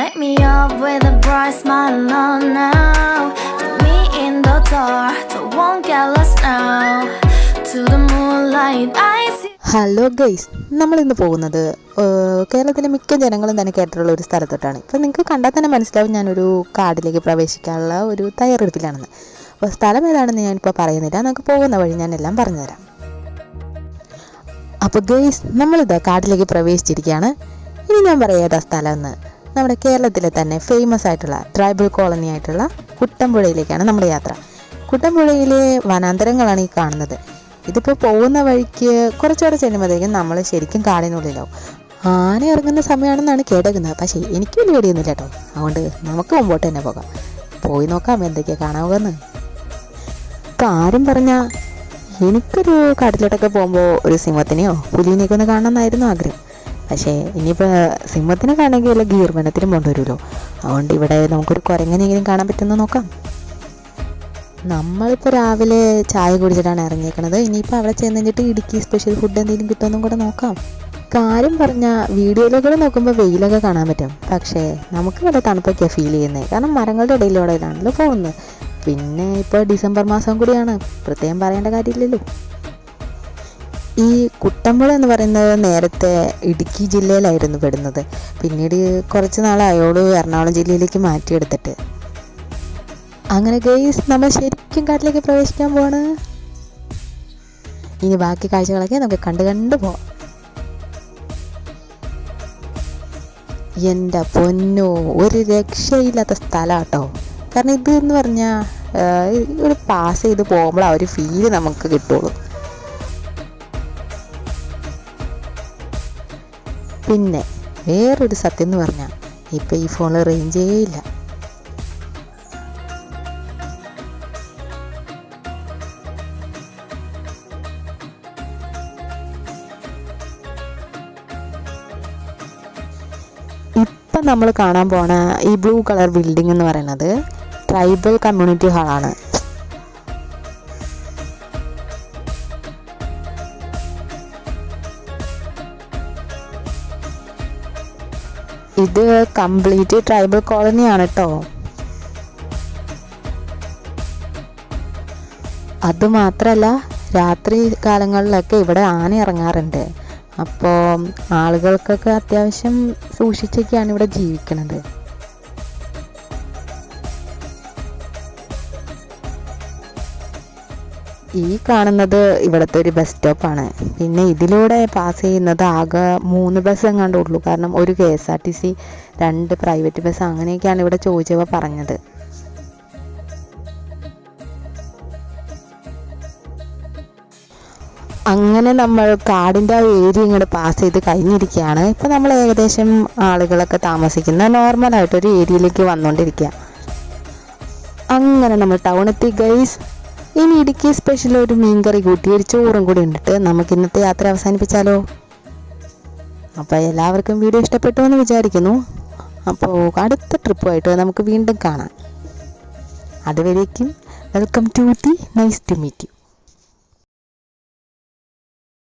a bright smile on now. Put me in the dark, don't won't get lost now. To the moonlight, I see. Hello guys നമ്മളിന്ന് പോകുന്നത് കേരളത്തിലെ മിക്ക ജനങ്ങളും തന്നെ കേട്ടിട്ടുള്ള ഒരു സ്ഥലത്തോട്ടാണ്. ഇപ്പം നിങ്ങൾക്ക് കണ്ടാൽ തന്നെ മനസ്സിലാവും ഞാനൊരു കാടിലേക്ക് പ്രവേശിക്കാനുള്ള ഒരു തയ്യാറെടുപ്പിലാണെന്ന്. അപ്പോൾ സ്ഥലം ഏതാണെന്ന് ഞാനിപ്പോൾ പറയുന്നില്ല. നമുക്ക് പോകുന്ന വഴി ഞാൻ എല്ലാം പറഞ്ഞുതരാം. അപ്പോൾ ഗൈസ് നമ്മളിത് കാട്ടിലേക്ക് പ്രവേശിച്ചിരിക്കുകയാണ്. ഇനി ഞാൻ പറയാം ഏതാ സ്ഥലം എന്ന് നമ്മുടെ കേരളത്തിലെ തന്നെ ഫേമസ് ആയിട്ടുള്ള ട്രൈബൽ കോളനി ആയിട്ടുള്ള കുട്ടമ്പുഴയിലേക്കാണ് നമ്മുടെ യാത്ര. കുട്ടമ്പുഴയിലെ വനാന്തരങ്ങളാണ് ഈ കാണുന്നത്. ഇതിപ്പോൾ പോകുന്ന വഴിക്ക് കുറച്ചുകൂടെ ചെല്ലുമ്പോഴത്തേക്കും നമ്മൾ ശരിക്കും കാടിനുള്ളിലാവും. ആന ഇറങ്ങുന്ന സമയമാണെന്നാണ് കേട്ടേക്കുന്നത്. പക്ഷേ എനിക്ക് വലിയ പേടിയൊന്നുമില്ല കേട്ടോ. അതുകൊണ്ട് നമുക്ക് മുമ്പോട്ട് തന്നെ പോകാം. പോയി നോക്കാം എന്തൊക്കെയാണ് കാണാവുകയെന്ന്. ഇപ്പം ആരും പറഞ്ഞാൽ എനിക്കൊരു കാട്ടിലോട്ടൊക്കെ പോകുമ്പോൾ ഒരു സിംഹത്തിനെയോ പുലിനെയൊക്കെ ഒന്ന് കാണണമെന്നായിരുന്നു ആഗ്രഹം. പക്ഷേ ഇനിയിപ്പോൾ സിംഹത്തിനെ കാണുകയോ വല്ല ഗീർവനത്തിനും കൊണ്ടുവരുമല്ലോ. അതുകൊണ്ട് ഇവിടെ നമുക്കൊരു കുരങ്ങനെങ്കിലും കാണാൻ പറ്റുന്ന നോക്കാം. നമ്മളിപ്പോൾ രാവിലെ ചായ കുടിച്ചിട്ടാണ് ഇറങ്ങിയേക്കണത്. ഇനിയിപ്പോൾ അവിടെ ചെന്ന് കഴിഞ്ഞിട്ട് ഇടുക്കി സ്പെഷ്യൽ ഫുഡ് എന്തെങ്കിലും കിട്ടുമെന്നും കൂടെ നോക്കാം. കാര്യം പറഞ്ഞാൽ വീഡിയോയിലൊക്കെ നോക്കുമ്പോൾ വെയിലൊക്കെ കാണാൻ പറ്റും. പക്ഷേ നമുക്ക് ഇവിടെ തണുപ്പൊക്കെയാണ് ഫീൽ ചെയ്യുന്നത് കാരണം മരങ്ങളുടെ ഇടയിലൂടെയാണല്ലോ പോകുന്നത്. പിന്നെ ഇപ്പോൾ ഡിസംബർ മാസം കൂടിയാണ്. പ്രത്യേകം പറയേണ്ട കാര്യമില്ലല്ലോ. ഈ കുട്ടമ്പുഴ എന്ന് പറയുന്നത് നേരത്തെ ഇടുക്കി ജില്ലയിലായിരുന്നു പെടുന്നത്. പിന്നീട് കുറച്ച് നാളായോളൂ എറണാകുളം ജില്ലയിലേക്ക് മാറ്റിയെടുത്തിട്ട്. അങ്ങനെ ഗെയ്സ് നമ്മൾ ശരിക്കും കാട്ടിലേക്ക് പ്രവേശിക്കാൻ പോവാണ്. ഇനി ബാക്കി കാഴ്ചകളൊക്കെ നമുക്ക് കണ്ടു കണ്ടു പോവാം. എന്റെ പൊന്നോ ഒരു രക്ഷയില്ലാത്ത സ്ഥലം കേട്ടോ കാരണം ഇത് എന്ന് പറഞ്ഞാൽ ഒരു പാസ് ചെയ്ത് പോകുമ്പോൾ ആ ഒരു ഫീൽ നമുക്ക് കിട്ടുള്ളൂ. പിന്നെ വേറൊരു സത്യം എന്ന് പറഞ്ഞാൽ ഇപ്പം ഈ ഫോണിൽ റേഞ്ചേ ഇല്ല. ഇപ്പം നമ്മൾ കാണാൻ പോണ ഈ ബ്ലൂ കളർ ബിൽഡിംഗ് എന്ന് പറയുന്നത് ട്രൈബൽ കമ്മ്യൂണിറ്റി ഹാളാണ് ഇത് കംപ്ലീറ്റ് ട്രൈബൽ കോളനിയാണ് കേട്ടോ അതുമാത്രമല്ല രാത്രി കാലങ്ങളിലൊക്കെ ഇവിടെ ആന ഇറങ്ങാറുണ്ട്. അപ്പോൾ ആളുകൾക്കൊക്കെ അത്യാവശ്യം സൂക്ഷിച്ചൊക്കെയാണ് ഇവിടെ ജീവിക്കുന്നത് ഈ കാണുന്നത് ഇവിടുത്തെ ഒരു ബസ് സ്റ്റോപ്പാണ് പിന്നെ ഇതിലൂടെ പാസ് ചെയ്യുന്നത് ആകെ മൂന്ന് ബസ് എങ്ങാണ്ടേ ഉള്ളൂ. കാരണം ഒരു K S R T C രണ്ട് പ്രൈവറ്റ് ബസ് അങ്ങനെയൊക്കെയാണ് ഇവിടെ ചോദിച്ചവ പറഞ്ഞത്. അങ്ങനെ നമ്മൾ കാടിന്റെ ആ ഏരിയ ഇങ്ങോട്ട് പാസ് ചെയ്ത് കഴിഞ്ഞിരിക്കുകയാണ്. ഇപ്പം നമ്മൾ ഏകദേശം ആളുകളൊക്കെ താമസിക്കുന്ന നോർമലായിട്ടൊരു ഏരിയയിലേക്ക് വന്നുകൊണ്ടിരിക്കുക അങ്ങനെ നമ്മൾ ടൗണെത്തി ഗൈസ് ഇനി ഇടുക്കി സ്പെഷ്യൽ ഒരു മീൻകറി കൂട്ടി ഒരു ചോറും കൂടി ഉണ്ടിട്ട് നമുക്ക് ഇന്നത്തെ യാത്ര അവസാനിപ്പിച്ചാലോ? അപ്പോൾ എല്ലാവർക്കും വീഡിയോ ഇഷ്ടപ്പെട്ടു എന്ന് വിചാരിക്കുന്നു. അപ്പോൾ അടുത്ത ട്രിപ്പുമായിട്ട് നമുക്ക് വീണ്ടും കാണാം. അതുവരേക്കും welcome to the nice to meet you